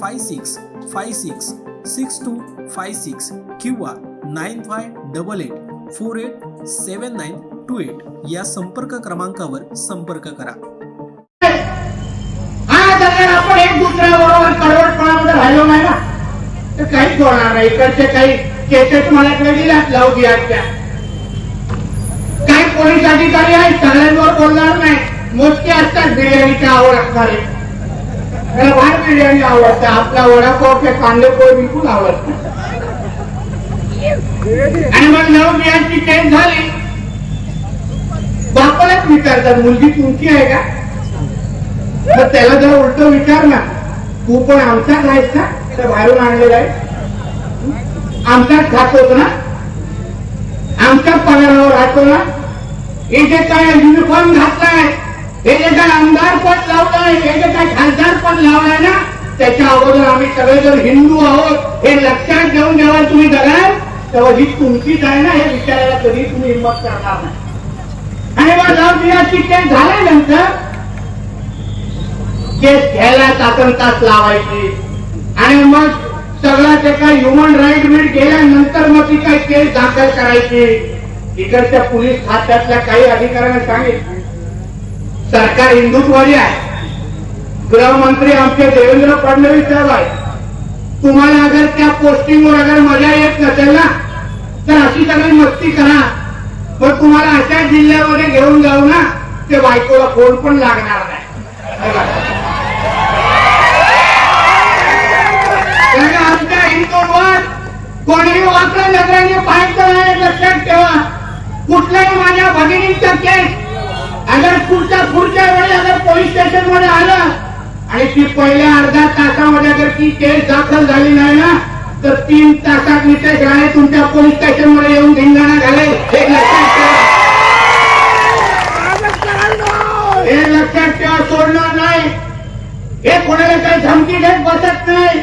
five six five six six two five six किंवा nine five double eight four eight seven nine two eight या संपर्क क्रमांकावर संपर्क करा. आज अगर आपण एक दुसऱ्याबरोबर कडवटपणामध्ये राहिलो नाही ना तर काहीच होणार नाही. इकडचे काही केसेस मला दिल्यात लावू बिहारच्या काही पोलीस अधिकारी आहेत सगळ्यांवर बोलणार नाही. मोजके असतात बिर्याणीच्या आवड असणारे त्याला बाहेर बिर्याणी आवडते. आपला वडापावचे कांदे पोळ विकून आवडत आणि मग नऊ बिहारची झाली. बापालाच विचारतात मुलगी तुमची आहे का? तर त्याला जर उलट विचार ना. तू पण आमचाच आहेस ना तर बाहेरून आणलेला आहे आमचाच खातोस ना? आमच्याच पगारावर राहतो ना? इथे जे काय युनिफॉर्म घातलाय हे जे आमदार पद लावलं हे काय खासदार पद लावलंय ना त्याच्या अगोदर आम्ही सगळेजण हिंदू आहोत हे लक्षात घेऊन जेव्हा तुम्ही जगाल तेव्हा ही तुमचीच आहे ना हे विचारायला कधी तुम्ही हिंमत करणार नाही. आणि मग जाऊन बिहारची केस झाल्यानंतर केस घ्यायला तासन तास लावायची. आणि मग सगळा त्याचा ह्युमन राईट बीट गेल्यानंतर मग ती काही केस दाखल करायची. इकडच्या पोलीस खात्यातल्या काही अधिकाऱ्यांना सांगितलं. सरकार हिंदुत्ववादी आहे. गृहमंत्री आमचे देवेंद्र फडणवीस साहेब आहे तुम्हाला अगर त्या पोस्टिंगवर अगर मजा येत नसेल ना तर अशी सगळी मस्ती करा. पण तुम्हाला अशा जिल्ह्यामध्ये घेऊन जाऊ ना ते बायकोला फोन पण लागणार नाही. आमच्या हिंदूंवर कोणीही वाकडं नगरांनी पाहायचं नाही लक्षात ठेवा. कुठल्याही माझ्या भगिनींचा केस पुढच्या पुढच्या वेळी अगर पोलीस स्टेशनमध्ये आलं आणि ती पहिल्या अर्ध्या तासामध्ये अगर ती केस दाखल झाली नाही ना तर तीन तासात नितेश राणे तुमच्या पोलीस स्टेशनमध्ये येऊन धिंगाणा घालेल. हे लक्षात ठेवा. हे लक्षात ठेवा सोडणार नाही. हे कोणाला काही धमकी देत बसत नाही.